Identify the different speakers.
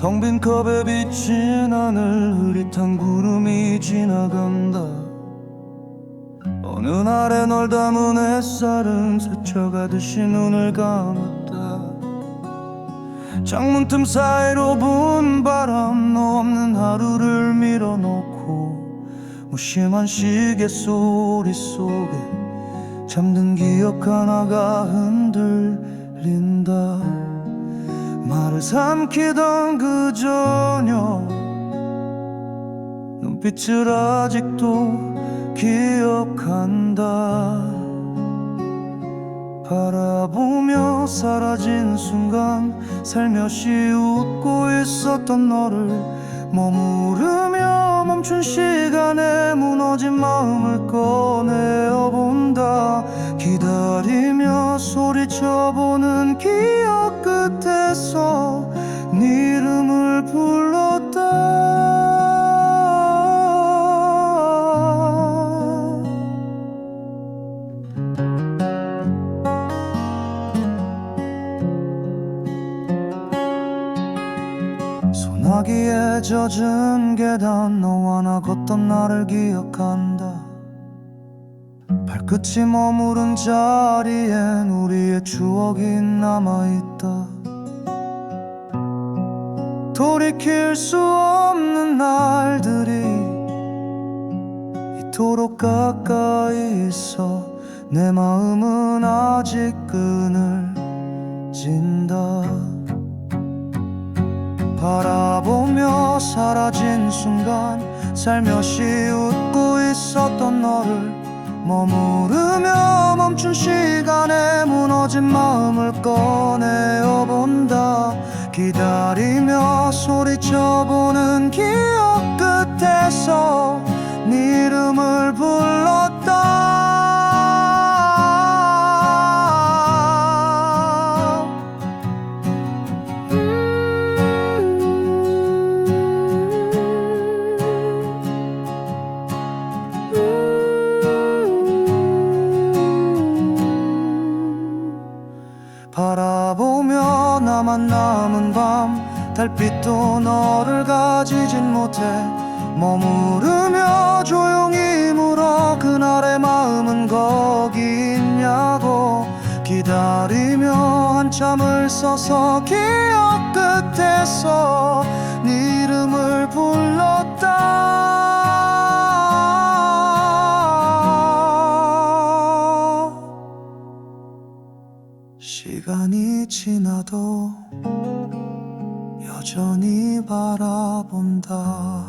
Speaker 1: 텅 빈 컵에 비친 하늘 흐릿한 구름이 지나간다. 어느 날에 널 담은 햇살은 스쳐가듯이 눈을 감았다. 창문 틈 사이로 부은 바람 너 없는 하루를 밀어놓고 무심한 시계 소리 속에 잠든 기억 하나가 흔들린다 말을 삼키던 그 저녁 눈빛을 아직도 기억한다. 바라보며 사라진 순간 살며시 웃고 있었던 너를 머무르며 멈춘 시간에 무너진 마음을 꺼내어 본다. 기다리며 소리쳐보는 기억 끝에 서 네 이름을 불렀다. 소나기에 젖은 계단 너와 나 걷던 날을 기억한다. 발끝이 머무른 자리엔 우리의 추억이 남아있다 돌이킬 수 없는 날들이 이토록 가까이 있어 내 마음은 아직 그늘진다. 바라보며 사라진 순간 살며시 웃고 있었던 너를 머무르며 멈춘 시간에 무너진 마음을 꺼내어 본다 기다리며 소리쳐보는 기 나만 남은 밤 달빛도 너를 가지진 못해 머무르며 조용히 물어 그날의 마음은 거기 있냐고 기다리며 한참을 서서 기억 끝에서 네 이름을 시간이 지나도 여전히 바라본다.